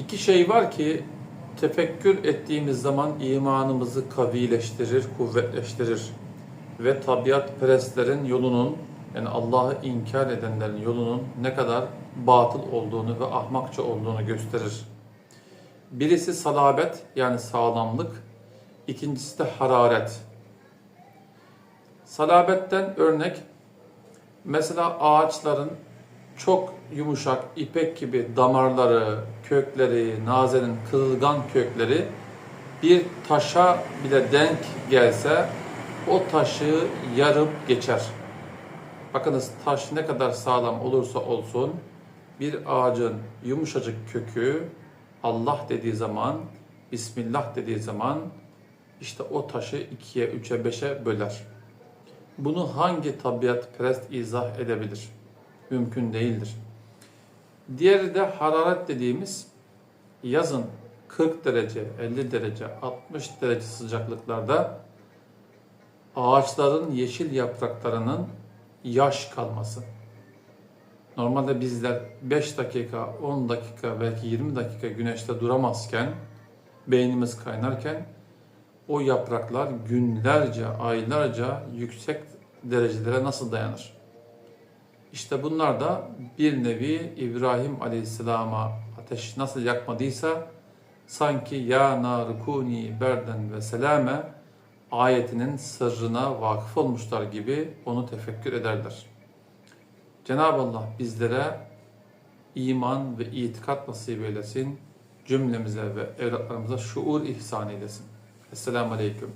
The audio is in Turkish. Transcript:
İki şey var ki tefekkür ettiğimiz zaman imanımızı kavileştirir, kuvvetleştirir. Ve tabiat perestlerin yolunun, yani Allah'ı inkar edenlerin yolunun ne kadar batıl olduğunu ve ahmakça olduğunu gösterir. Birisi salabet yani sağlamlık, ikincisi de hararet. Salabetten örnek, mesela ağaçların çok yumuşak ipek gibi damarları, kökleri, nazenin kırılgan kökleri bir taşa bile denk gelse o taşı yarıp geçer. Bakınız taş ne kadar sağlam olursa olsun bir ağacın yumuşacık kökü Allah dediği zaman, Bismillah dediği zaman işte o taşı ikiye, üçe, beşe böler. Bunu hangi tabiat perest izah edebilir? Mümkün değildir. Diğeri de hararet dediğimiz yazın 40 derece, 50 derece, 60 derece sıcaklıklarda ağaçların yeşil yapraklarının yaş kalması. Normalde bizler 5 dakika, 10 dakika, belki 20 dakika güneşte duramazken, beynimiz kaynarken o yapraklar günlerce, aylarca yüksek derecelere nasıl dayanır? İşte bunlar da bir nevi İbrahim Aleyhisselam'a ateş nasıl yakmadıysa sanki ya nar kuni berden ve selame ayetinin sırrına vakıf olmuşlar gibi onu tefekkür ederler. Cenab-ı Allah bizlere iman ve itikat nasip eylesin. Cümlemize ve evlatlarımıza şuur ihsan eylesin. Esselamu Aleyküm.